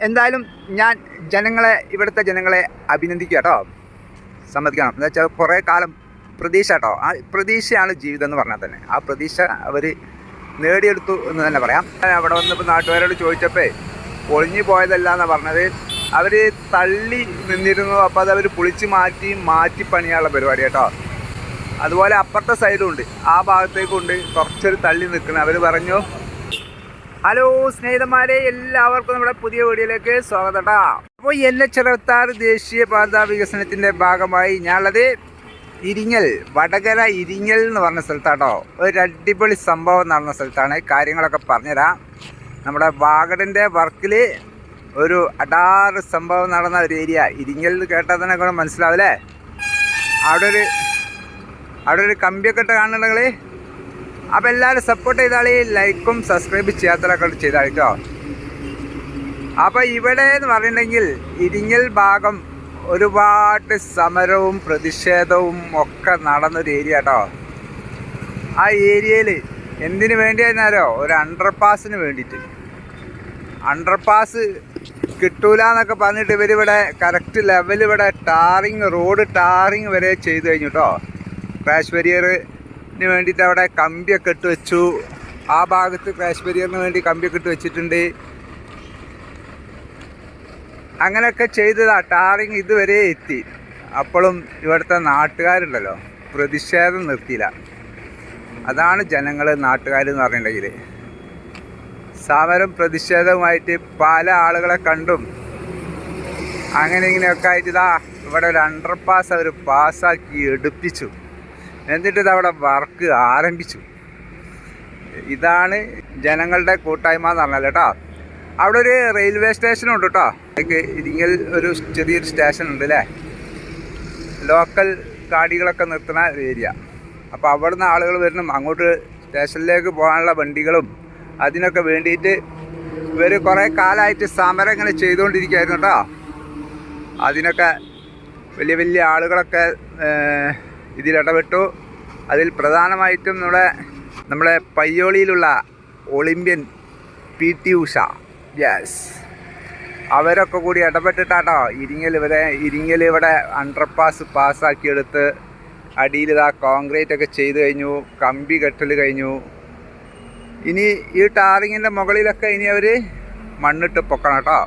എന്തായാലും ഞാൻ ജനങ്ങളെ ഇവിടുത്തെ ജനങ്ങളെ അഭിനന്ദിക്കുക കേട്ടോ. സമ്മതിക്കണം. എന്താ വെച്ചാൽ കുറേ കാലം പ്രതീക്ഷ കേട്ടോ. ആ പ്രതീക്ഷയാണ് ജീവിതം എന്ന് പറഞ്ഞാൽ തന്നെ. ആ പ്രതീക്ഷ അവർ നേടിയെടുത്തു എന്ന് തന്നെ പറയാം. അവിടെ വന്നപ്പോൾ നാട്ടുകാരോട് ചോദിച്ചപ്പോൾ ഒളിഞ്ഞു പോയതല്ല പറഞ്ഞത്? അവർ തള്ളി നിന്നിരുന്നു. അപ്പോൾ അത് അവർ പൊളിച്ച് മാറ്റി മാറ്റി പണിയാനുള്ള പരിപാടി കേട്ടോ. അതുപോലെ അപ്പുറത്തെ സൈഡും ഉണ്ട്. ആ ഭാഗത്തേക്കുണ്ട് കുറച്ചൊരു തള്ളി നിൽക്കുന്നത് അവർ പറഞ്ഞു ഹലോ സ്നേഹിതന്മാരെ എല്ലാവർക്കും നമ്മുടെ പുതിയ വീഡിയോയിലേക്ക് സ്വാഗതം അപ്പോൾ എൻ എച്ച് അറുപത്താറ് ദേശീയപാത വികസനത്തിന്റെ ഭാഗമായി ഞാനുള്ളത് ഇരിങ്ങൽ വടകര ഇരിങ്ങൽ എന്ന് പറഞ്ഞ സ്ഥലത്താട്ടോ. ഒരു അടിപൊളി സംഭവം നടന്ന സ്ഥലത്താണ്. കാര്യങ്ങളൊക്കെ പറഞ്ഞുതരാം. നമ്മുടെ വാഗഡന്റെ വർക്കിൽ ഒരു അടാറ് സംഭവം നടന്ന ഒരു ഏരിയ. ഇരിങ്ങൽ എന്ന് കേട്ടാൽ തന്നെ കൂടെ മനസ്സിലാവില്ലേ അവിടെ ഒരു അവിടെ ഒരു കമ്പിയൊക്കെ ഇട്ട് കാണുന്നുണ്ടെങ്കിൽ അപ്പോൾ എല്ലാവരും സപ്പോർട്ട് ചെയ്താളി ലൈക്കും സബ്സ്ക്രൈബ് ചെയ്യാത്തതൊക്കെ ചെയ്താളി കേട്ടോ അപ്പോൾ ഇവിടെ എന്ന് പറയുന്നുണ്ടെങ്കിൽ ഇരിങ്ങൽ ഭാഗം ഒരുപാട് സമരവും പ്രതിഷേധവും ഒക്കെ നടന്നൊരു ഏരിയ കേട്ടോ ആ ഏരിയയിൽ എന്തിനു വേണ്ടിയായിരുന്നാലോ ഒരു അണ്ടർ പാസിന് വേണ്ടിയിട്ട്. അണ്ടർ പാസ് കിട്ടൂല എന്നൊക്കെ പറഞ്ഞിട്ട് ഇവരിവിടെ കറക്റ്റ് ലെവൽ ഇവിടെ ടാറിങ് റോഡ് ടാറിങ് വരെ ചെയ്തു കഴിഞ്ഞു കേട്ടോ ക്രാഷ് ബരിയറിന് വേണ്ടിയിട്ട് അവിടെ കമ്പിയൊക്കെ ഇട്ട് വെച്ചു. ആ ഭാഗത്ത് ക്രാഷ് ബരിയറിന് വേണ്ടി കമ്പിയൊക്കെ ഇട്ട് വെച്ചിട്ടുണ്ട്. അങ്ങനെയൊക്കെ ചെയ്തതാ ടാറിങ് ഇതുവരെ എത്തി. അപ്പോഴും ഇവിടുത്തെ നാട്ടുകാരുണ്ടല്ലോ പ്രതിഷേധം നിർത്തിയില്ല. അതാണ് ജനങ്ങൾ നാട്ടുകാർ എന്ന് പറഞ്ഞിട്ടുണ്ടെങ്കിൽ സമരം പ്രതിഷേധവുമായിട്ട് പല ആളുകളെ കണ്ടും. അങ്ങനെ ഇങ്ങനെയൊക്കെ ആയിട്ട് ഇതാ ഇവിടെ ഒരു അണ്ടർ പാസ് അവർ പാസ്സാക്കി എടുപ്പിച്ചു. എന്നിട്ട് ഇത് അവിടെ വർക്ക് ആരംഭിച്ചു. ഇതാണ് ജനങ്ങളുടെ കൂട്ടായ്മ എന്ന് പറഞ്ഞാൽ കേട്ടോ. അവിടെ ഒരു റെയിൽവേ സ്റ്റേഷൻ ഉണ്ട് കേട്ടോ. ഇരിങ്ങൽ ഒരു ചെറിയൊരു സ്റ്റേഷൻ ഉണ്ട് അല്ലേ? ലോക്കൽ ഗാഡികളൊക്കെ നിർത്തുന്ന ഏരിയ. അപ്പോൾ അവിടുന്ന് ആളുകൾ വരണം. അങ്ങോട്ട് സ്റ്റേഷനിലേക്ക് പോകാനുള്ള വണ്ടികളും അതിനൊക്കെ വേണ്ടിയിട്ട് ഇവർ കുറേ കാലമായിട്ട് സമരം ഇങ്ങനെ ചെയ്തുകൊണ്ടിരിക്കുകയായിരുന്നു കേട്ടോ. അതിനൊക്കെ വലിയ വലിയ ആളുകളൊക്കെ ഏഹ്, ഇതിലിടപെട്ടു. അതിൽ പ്രധാനമായിട്ടും നമ്മുടെ നമ്മുടെ പയ്യോളിയിലുള്ള Olympian P T Usha. Yes അവരൊക്കെ കൂടി ഇടപെട്ടിട്ടാട്ടോ ഇരിങ്ങൽ ഇവരെ ഇരിങ്ങൽ ഇവിടെ അണ്ടർപാസ് പാസ്സാക്കിയെടുത്ത് അടിയിൽ ഇതാ കോൺക്രീറ്റ് ഒക്കെ ചെയ്തു കഴിഞ്ഞു കമ്പി കെട്ടൽ കഴിഞ്ഞു. ഇനി ഈ ടാറിങ്ങിന്റെ മുകളിലൊക്കെ ഇനി അവർ മണ്ണിട്ട് പൊക്കണം കേട്ടോ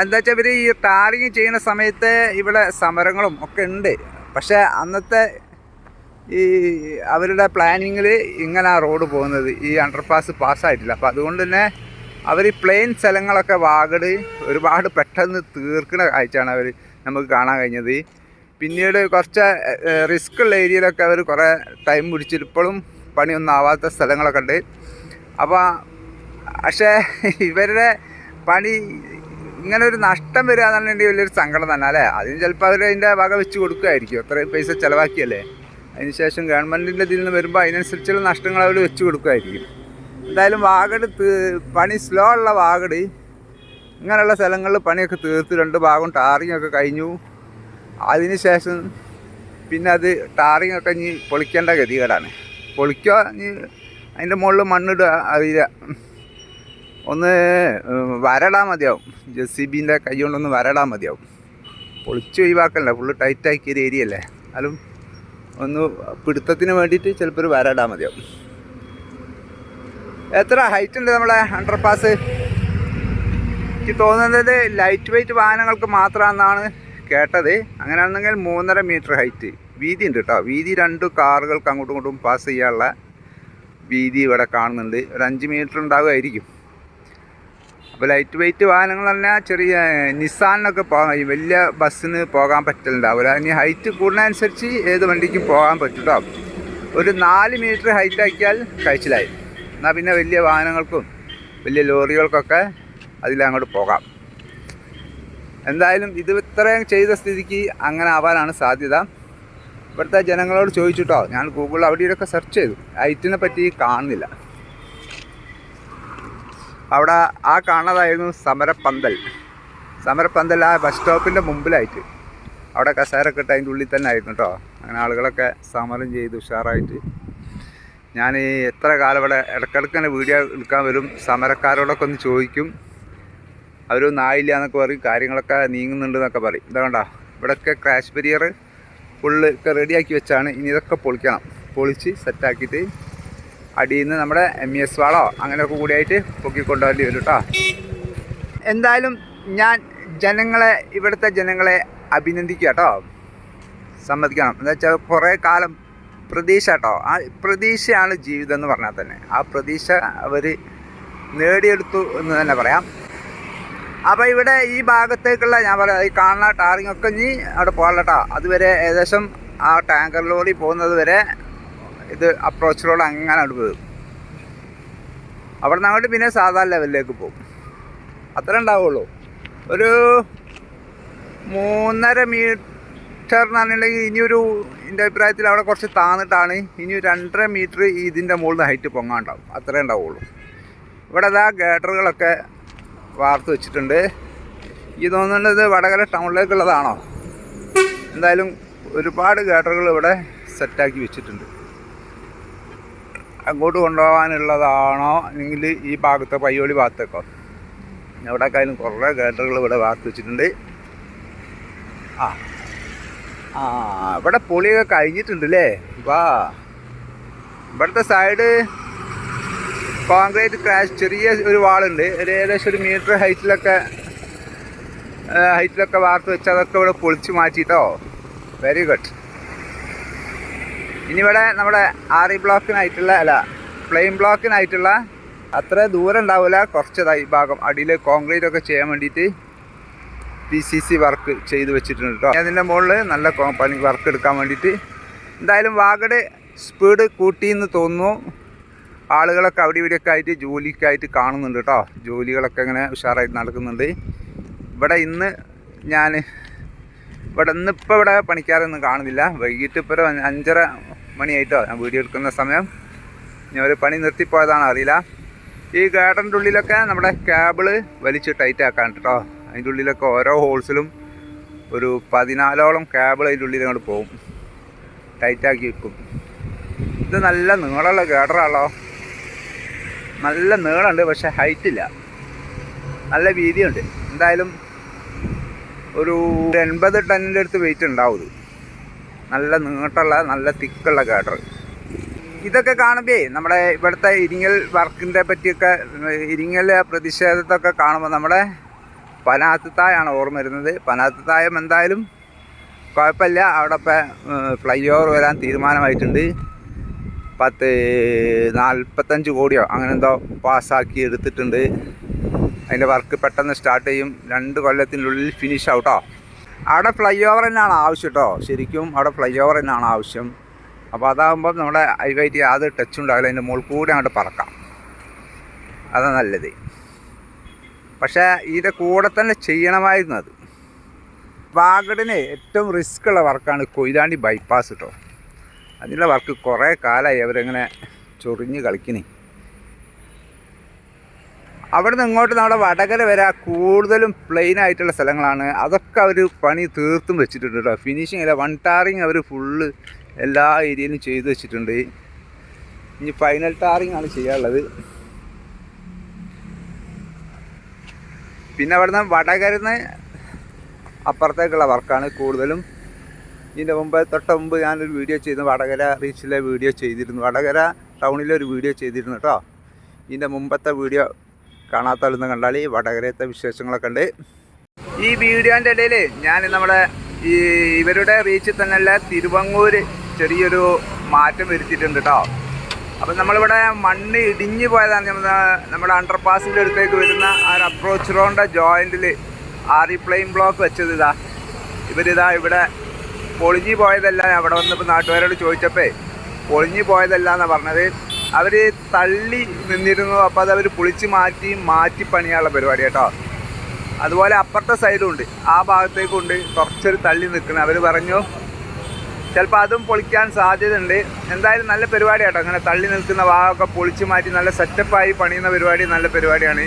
എന്താ വെച്ചാൽ ഇവർ ഈ ടാറിങ് ചെയ്യുന്ന സമയത്ത് ഇവിടെ സമരങ്ങളും ഒക്കെ ഉണ്ട്. പക്ഷേ അന്നത്തെ ഈ അവരുടെ പ്ലാനിങ്ങിൽ ഇങ്ങനെ ആ റോഡ് പോകുന്നത്. ഈ അണ്ടർപാസ് പാസ്സായിട്ടില്ല. അപ്പോൾ അതുകൊണ്ട് തന്നെ അവർ ഈ പ്ലെയിൻ സ്ഥലങ്ങളൊക്കെ വാഗട് ഒരുപാട് പെട്ടെന്ന് തീർക്കുന്ന കാഴ്ചയാണ് അവർ നമുക്ക് കാണാൻ കഴിഞ്ഞത്. പിന്നീട് കുറച്ച് റിസ്ക് ഉള്ള ഏരിയയിലൊക്കെ അവർ കുറേ ടൈം പിടിച്ചിട്ട് ഇപ്പോഴും പണിയൊന്നും ആവാത്ത സ്ഥലങ്ങളൊക്കെ ഉണ്ട്. അപ്പോൾ പക്ഷേ ഇവരുടെ പണി ഇങ്ങനെ ഒരു നഷ്ടം വരിക എന്നുണ്ടെങ്കിൽ വലിയൊരു സങ്കടം തന്നെ അല്ലേ? അതിന് ചിലപ്പോൾ അവർ അതിന്റെ വക വെച്ച് കൊടുക്കുമായിരിക്കും അത്രയും പൈസ ചിലവാക്കിയല്ലേ? അതിനുശേഷം ഗവൺമെന്റിന്റെ ഇതിൽ നിന്ന് വരുമ്പോൾ അതിനനുസരിച്ചുള്ള നഷ്ടങ്ങൾ അവർ വെച്ച് കൊടുക്കുമായിരിക്കും എന്തായാലും വാഗട് പണി സ്ലോ ഉള്ള വാഗട് ഇങ്ങനെയുള്ള സ്ഥലങ്ങളിൽ പണിയൊക്കെ തീർത്ത് രണ്ട് ഭാഗം ടാറിങ് ഒക്കെ കഴിഞ്ഞു. അതിനുശേഷം പിന്നെ അത് ടാറിങ് ഒക്കെ ഇനി പൊളിക്കേണ്ട ഗതികേടാണ്. പൊളിക്കുക ഇനി അതിന്റെ മുകളിൽ മണ്ണിടുക അറിയില്ല. ഒന്ന് വരടാൻ മതിയാവും. ജെ സി ബിന്റെ കൈ കൊണ്ടൊന്ന് വരടാൻ മതിയാവും. പൊളിച്ച് ഒഴിവാക്കണ്ടേ? ഫുള്ള് ടൈറ്റാക്കിയ ഒരു ഏരിയ അല്ലേ എന്നാലും ഒന്ന് പിടുത്തത്തിന് വേണ്ടിയിട്ട് ചിലപ്പോൾ ഒരു വരടാൻ മതിയാവും. എത്ര ഹൈറ്റ് ഉണ്ട് നമ്മളെ അണ്ടർ പാസ് എനിക്ക് തോന്നുന്നത് ലൈറ്റ് വെയിറ്റ് വാഹനങ്ങൾക്ക് മാത്രമാണെന്നാണ് കേട്ടത്. അങ്ങനെയാണെങ്കിൽ മൂന്നര മീറ്റർ ഹൈറ്റ് വീതി ഉണ്ട് കേട്ടോ വീതി രണ്ട് കാറുകൾക്ക് അങ്ങോട്ടും ഇങ്ങോട്ടും പാസ് ചെയ്യാനുള്ള വീതി ഇവിടെ കാണുന്നുണ്ട്. ഒരു അഞ്ച് മീറ്റർ ഉണ്ടാകുമായിരിക്കും അപ്പോൾ ലൈറ്റ് വെയിറ്റ് വാഹനങ്ങൾ പറഞ്ഞാൽ ചെറിയ നിസാനിനൊക്കെ പോകാൻ കഴിയും. വലിയ ബസ്സിന് പോകാൻ പറ്റലുണ്ടാവില്ല. ഇനി ഹൈറ്റ് കൂടുന്നതനുസരിച്ച് ഏത് വണ്ടിക്കും പോകാൻ പറ്റും ഒരു നാല് മീറ്റർ ഹൈറ്റ് ആക്കിയാൽ കഴിച്ചിലായി. എന്നാൽ പിന്നെ വലിയ വാഹനങ്ങൾക്കും വലിയ ലോറികൾക്കൊക്കെ അതിലങ്ങോട്ട് പോകാം. എന്തായാലും ഇത് ഇത്രയും ചെയ്ത സ്ഥിതിക്ക് അങ്ങനെ ആവാനാണ് സാധ്യത. ഇവിടുത്തെ ജനങ്ങളോട് ചോദിച്ചിട്ടോ ഞാൻ ഗൂഗിളിൽ അവിടെ ഇവിടെയൊക്കെ സെർച്ച് ചെയ്തു ഹൈറ്റിനെ പറ്റി കാണുന്നില്ല. അവിടെ ആ കാണാതായിരുന്നു സമരപ്പന്തൽ. സമരപ്പന്തൽ ആ ബസ് സ്റ്റോപ്പിന്റെ മുമ്പിലായിട്ട്. അവിടെ കസേരൊക്കെ ഇട്ട് അതിന്റെ ഉള്ളിൽ തന്നെ ആയിരുന്നു കേട്ടോ അങ്ങനെ ആളുകളൊക്കെ സമരം ചെയ്ത് ഉഷാറായിട്ട്. ഞാൻ ഈ എത്ര കാലം ഇവിടെ ഇടയ്ക്കിടയ്ക്ക് തന്നെ വീഡിയോ എടുക്കാൻ വരും. സമരക്കാരോടൊക്കെ ഒന്ന് ചോദിക്കും. അവരൊന്നും ആയില്ല എന്നൊക്കെ പറയും. കാര്യങ്ങളൊക്കെ നീങ്ങുന്നുണ്ട് എന്നൊക്കെ പറയും. ഇതാ കണ്ടോ ഇവിടെയൊക്കെ ക്രാഷ് ബരിയർ ഫുള്ള് ഒക്കെ റെഡിയാക്കി വെച്ചാണ്. ഇനി ഇതൊക്കെ പൊളിക്കണം. പൊളിച്ച് സെറ്റാക്കിയിട്ട് അടിയിൽ നിന്ന് നമ്മുടെ എം എസ് വാളോ അങ്ങനെയൊക്കെ കൂടിയായിട്ട് പൊക്കിക്കൊണ്ടുവരേണ്ടി വരും കേട്ടോ എന്തായാലും ഞാൻ ജനങ്ങളെ ഇവിടുത്തെ ജനങ്ങളെ അഭിനന്ദിക്കുക കേട്ടോ സമ്മതിക്കണം. എന്താ വെച്ചാൽ കുറേ കാലം പ്രതീക്ഷ കേട്ടോ ആ പ്രതീക്ഷയാണ് ജീവിതം എന്ന് പറഞ്ഞാൽ തന്നെ. ആ പ്രതീക്ഷ അവർ നേടിയെടുത്തു എന്ന് തന്നെ പറയാം. അപ്പോൾ ഇവിടെ ഈ ഭാഗത്തേക്കുള്ള ഞാൻ പറയാം ഈ കാണുന്ന ടാറിങ്ങൊക്കെ ഇനി അവിടെ പോകാനുള്ള കേട്ടോ അതുവരെ ഏകദേശം ആ ടാങ്കർ ലോറി പോകുന്നത് വരെ ഇത് അപ്രോച്ച് റോഡ് അങ്ങനെ അവിടെ പോകും അവിടെ നിന്ന് അങ്ങോട്ട് പിന്നെ സാധാരണ ലെവലിലേക്ക് പോകും അത്ര ഉണ്ടാവുള്ളൂ. ഒരു മൂന്നര മീറ്റർ എന്നുണ്ടെങ്കിൽ ഇനിയൊരു എന്റെ അഭിപ്രായത്തിൽ അവിടെ കുറച്ച് താന്നിട്ടാണ് ഇനി രണ്ടര മീറ്റർ ഇതിന്റെ മുകളിൽ ഹൈറ്റ് പൊങ്ങാണ്ടാവും. അത്രേ ഉണ്ടാവുള്ളൂ. ഇവിടെ അതാ ഗേറ്ററുകളൊക്കെ വാർത്ത് വെച്ചിട്ടുണ്ട്. ഈ തോന്നുന്നത് വടകര ടൗണിലേക്കുള്ളതാണോ? എന്തായാലും ഒരുപാട് ഗേറ്ററുകൾ ഇവിടെ സെറ്റാക്കി വെച്ചിട്ടുണ്ട്. അങ്ങോട്ട് കൊണ്ടുപോകാനുള്ളതാണോ? അല്ലെങ്കിൽ ഈ ഭാഗത്തെ പയ്യോളി ഭാഗത്തേക്കോ. എവിടെക്കായാലും കുറേ ഗേറ്ററുകൾ ഇവിടെ വാർത്ത് വെച്ചിട്ടുണ്ട്. ആ. ആ ഇവിടെ പൊളിയൊക്കെ കഴിഞ്ഞിട്ടുണ്ട് അല്ലേ വാ. ഇവിടുത്തെ സൈഡ് കോൺക്രീറ്റ് ക്രാഷ് ചെറിയ ഒരു വാളുണ്ട്. ഒരു ഏകദേശം ഒരു മീറ്റർ ഹൈറ്റിലൊക്കെ ഹൈറ്റിലൊക്കെ വാർത്ത് വെച്ച് അതൊക്കെ ഇവിടെ പൊളിച്ച് മാറ്റിയിട്ടോ വെരി ഗുഡ് ഇനി ഇവിടെ നമ്മുടെ ആറി ബ്ലോക്കിനായിട്ടുള്ള അല്ല പ്ലെയിൻ ബ്ലോക്കിനായിട്ടുള്ള അത്ര ദൂരം ഉണ്ടാവില്ല. കുറച്ചതായി ഭാഗം അടിയിൽ കോൺക്രീറ്റ് ഒക്കെ ചെയ്യാൻ വേണ്ടിയിട്ട് പി സി സി വർക്ക് ചെയ്ത് വെച്ചിട്ടുണ്ട് കേട്ടോ അതിന്റെ മുകളിൽ നല്ല പണി വർക്ക് എടുക്കാൻ വേണ്ടിയിട്ട് എന്തായാലും വാഗഡ് സ്പീഡ് കൂട്ടിയെന്ന് തോന്നുന്നു. ആളുകളൊക്കെ അവിടെ ഇവിടെയൊക്കെ ആയിട്ട് ജോലിക്കായിട്ട് കാണുന്നുണ്ട് കേട്ടോ ജോലികളൊക്കെ ഇങ്ങനെ ഉഷാറായിട്ട് നടക്കുന്നുണ്ട്. ഇവിടെ ഇന്ന് ഞാൻ ഇവിടെ ഇന്നിപ്പോൾ ഇവിടെ പണിക്കാരൊന്നും കാണുന്നില്ല. വൈകിട്ട് ഇപ്പോൾ അഞ്ചര മണിയായിട്ടോ? ഞാൻ വീഡിയോ എടുക്കുന്ന സമയം. ഞാൻ ഒരു പണി നിർത്തിപ്പോയതാണ് അറിയില്ല. ഈ ഗാർഡന്റെ ഉള്ളിലൊക്കെ നമ്മുടെ കേബിൾ വലിച്ച് ടൈറ്റ് ആക്കാൻ കേട്ടോ അതിന്റെ ഉള്ളിലൊക്കെ ഓരോ ഹോൾസിലും ഒരു പതിനാലോളം കേബിൾ അതിന്റെ ഉള്ളിൽ അങ്ങോട്ട് പോകും. ടൈറ്റാക്കി വെക്കും. ഇത് നല്ല നീളമുള്ള ഗാർഡറാണല്ലോ. നല്ല നീളമുണ്ട് പക്ഷെ ഹൈറ്റ് ഇല്ല. നല്ല വീതിയുണ്ട്. എന്തായാലും ഒരു എൺപത് ടണ്ണിന്റെ അടുത്ത് വെയിറ്റ് ഉണ്ടാവും നല്ല നീട്ടുള്ള നല്ല തിക്കുള്ള ഗാഡർ ഇതൊക്കെ കാണുമ്പേ നമ്മുടെ ഇവിടുത്തെ ഇരിങ്ങൽ വർക്കിന്റെ പറ്റിയൊക്കെ ഇരിങ്ങൽ പ്രതിഷേധത്തൊക്കെ കാണുമ്പോൾ നമ്മുടെ പനാത്തുത്തായാണ് ഓർമ്മ വരുന്നത്. പനാത്തുത്തായം എന്തായാലും കുഴപ്പമില്ല. അവിടെ ഇപ്പം ഫ്ലൈ ഓവർ വരാൻ തീരുമാനമായിട്ടുണ്ട്. പത്ത് നാൽപ്പത്തഞ്ച് കോടിയോ അങ്ങനെ എന്തോ പാസ്സാക്കി എടുത്തിട്ടുണ്ട്. അതിന്റെ വർക്ക് പെട്ടെന്ന് സ്റ്റാർട്ട് ചെയ്യും. രണ്ട് കൊല്ലത്തിനുള്ളിൽ ഫിനിഷ് ആവട്ടോ അവിടെ ഫ്ലൈ ഓവർ തന്നെയാണ് ആവശ്യം കേട്ടോ ശരിക്കും അവിടെ ഫ്ലൈ ഓവർ തന്നെയാണ് ആവശ്യം. അപ്പോൾ അതാകുമ്പം നമ്മുടെ ഹൈവൈറ്റ് യാതൊരു ടച്ച് ഉണ്ടാവില്ല. അതിന്റെ മുകളിൽ കൂടെ അങ്ങോട്ട് പറക്കാം. അതാണ് നല്ലത്. പക്ഷേ ഇതിന്റെ കൂടെ തന്നെ ചെയ്യണമായിരുന്നു അത്. വാഗഡിന് ഏറ്റവും റിസ്ക് ഉള്ള വർക്കാണ് കൊയിലാണ്ടി ബൈപ്പാസ് കേട്ടോ അതിനുള്ള വർക്ക് കുറേ കാലമായി അവരിങ്ങനെ ചൊറിഞ്ഞ് കളിക്കണേ. അവിടെ നിന്ന് ഇങ്ങോട്ട് നമ്മുടെ വടകര വരെ കൂടുതലും പ്ലെയിൻ ആയിട്ടുള്ള സ്ഥലങ്ങളാണ്. അതൊക്കെ അവർ പണി തീർത്തും വെച്ചിട്ടുണ്ട് കേട്ടോ. ഫിനിഷിങ് അല്ല വൺ ടാറിങ് അവർ ഫുള്ള് എല്ലാ ഏരിയയിലും ചെയ്തു വെച്ചിട്ടുണ്ട്. ഇനി ഫൈനൽ ടാറിങ് ആണ് ചെയ്യാനുള്ളത്. പിന്നെ അവിടുന്ന് വടകരന്ന് അപ്പുറത്തേക്കുള്ള വർക്കാണ് കൂടുതലും. ഇതിന്റെ മുമ്പ് തൊട്ട് മുമ്പ് ഞാനൊരു വീഡിയോ ചെയ്തു വടകര റീച്ചിലെ വീഡിയോ ചെയ്തിരുന്നു. വടകര ടൗണിലെ ഒരു വീഡിയോ ചെയ്തിരുന്നു കേട്ടോ. ഇതിന്റെ മുമ്പത്തെ വീഡിയോ കാണാത്തവരൊന്നും കണ്ടാൽ ഈ വടകരത്തെ വിശേഷങ്ങളൊക്കെ ഉണ്ട്. ഈ വീഡിയോന്റെ ഇടയിൽ ഞാൻ നമ്മുടെ ഈ ഇവരുടെ റീച്ചിൽ തന്നെയുള്ള തിരുവങ്ങൂർ ചെറിയൊരു മാറ്റം വരുത്തിയിട്ടുണ്ട് കേട്ടോ അപ്പം നമ്മളിവിടെ മണ്ണ് ഇടിഞ്ഞു പോയതാണ് നമ്മ- നമ്മുടെ അണ്ടർ പാസിന്റെ അടുത്തേക്ക് വരുന്ന ആ ഒരു അപ്രോച്ച് റോഡിന്റെ ജോയിന്റിൽ ആറി പ്ലെയിൻ ബ്ലോക്ക് വെച്ചത് ഇതാ. ഇവരിതാ ഇവിടെ പൊളിഞ്ഞു പോയതല്ല അവിടെ വന്നപ്പോൾ നാട്ടുകാരോട് ചോദിച്ചപ്പോൾ പൊളിഞ്ഞു പോയതല്ല എന്നാണ് പറഞ്ഞത്. അവർ തള്ളി നിന്നിരുന്നു. അപ്പോൾ അത് അവർ പൊളിച്ച് മാറ്റി മാറ്റി പണിയാനുള്ള പരിപാടി കേട്ടോ. അതുപോലെ അപ്പുറത്തെ സൈഡും ഉണ്ട്. ആ ഭാഗത്തേക്കുണ്ട് കുറച്ചൊരു തള്ളി നിൽക്കുന്നത് അവർ പറഞ്ഞു ചിലപ്പോൾ അതും പൊളിക്കാൻ സാധ്യതയുണ്ട്. എന്തായാലും നല്ല പരിപാടി കേട്ടോ. അങ്ങനെ തള്ളി നിൽക്കുന്ന ഭാഗമൊക്കെ പൊളിച്ച് മാറ്റി നല്ല സെറ്റപ്പായി പണിയുന്ന പരിപാടി നല്ല പരിപാടിയാണ്.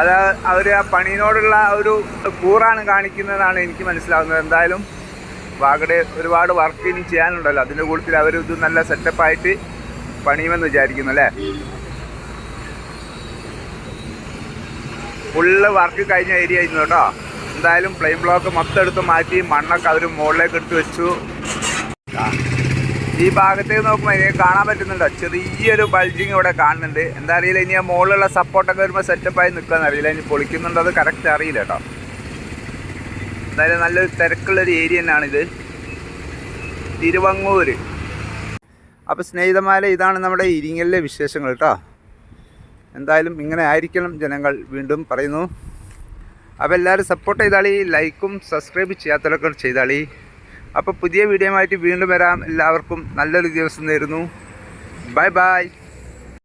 അത് അവർ ആ പണിയോടുള്ള ഒരു കൂറാണ് കാണിക്കുന്നതാണ് എനിക്ക് മനസ്സിലാവുന്നത്. എന്തായാലും വാഗടെ ഒരുപാട് വർക്ക് ഇനി ചെയ്യാനുണ്ടല്ലോ. അതിന്റെ കൂട്ടത്തിൽ അവർ ഇത് നല്ല സെറ്റപ്പായിട്ട് പണിയുമെന്ന് വിചാരിക്കുന്നു അല്ലേ? ഫുള്ള് വർക്ക് കഴിഞ്ഞ ഏരിയ ആയിരുന്നു കേട്ടോ. എന്തായാലും പ്ലെയിൻ ബ്ലോക്ക് മൊത്തം എടുത്ത് മാറ്റി മണ്ണൊക്കെ അവർ മുകളിലേക്ക് എടുത്ത് വെച്ചു. ഈ ഭാഗത്തേക്ക് നോക്കുമ്പോൾ ഇനി കാണാൻ പറ്റുന്നുണ്ടോ? ചെറിയൊരു ബൾജിങ് ഇവിടെ കാണുന്നുണ്ട്. എന്താ അറിയില്ല ഇനി ആ മുകളിലുള്ള സപ്പോർട്ടൊക്കെ വരുമ്പോൾ സെറ്റപ്പായി നിൽക്കുമെന്ന് അറിയില്ല. ഇനി പൊളിക്കുന്നുണ്ടോ അത് കറക്റ്റ് അറിയില്ല കേട്ടോ. എന്തായാലും നല്ലൊരു തിരക്കുള്ളൊരു ഏരിയ തന്നെയാണിത്. തിരുവങ്ങൂർ അപ്പോൾ സ്നേഹിതമാരെ ഇതാണ് നമ്മുടെ ഇരിങ്ങലിലെ വിശേഷങ്ങൾ കേട്ടോ എന്തായാലും ഇങ്ങനെ ആയിരിക്കണം ജനങ്ങൾ വീണ്ടും പറയുന്നു. അപ്പോൾ എല്ലാവരും സപ്പോർട്ട് ചെയ്താളി ലൈക്കും സബ്സ്ക്രൈബ് ചെയ്യാത്തവരൊക്കെ ചെയ്താളി. അപ്പോൾ പുതിയ വീഡിയോ ആയിട്ട് വീണ്ടും വരാം. എല്ലാവർക്കും നല്ലൊരു ദിവസം നേരുന്നു. Bye bye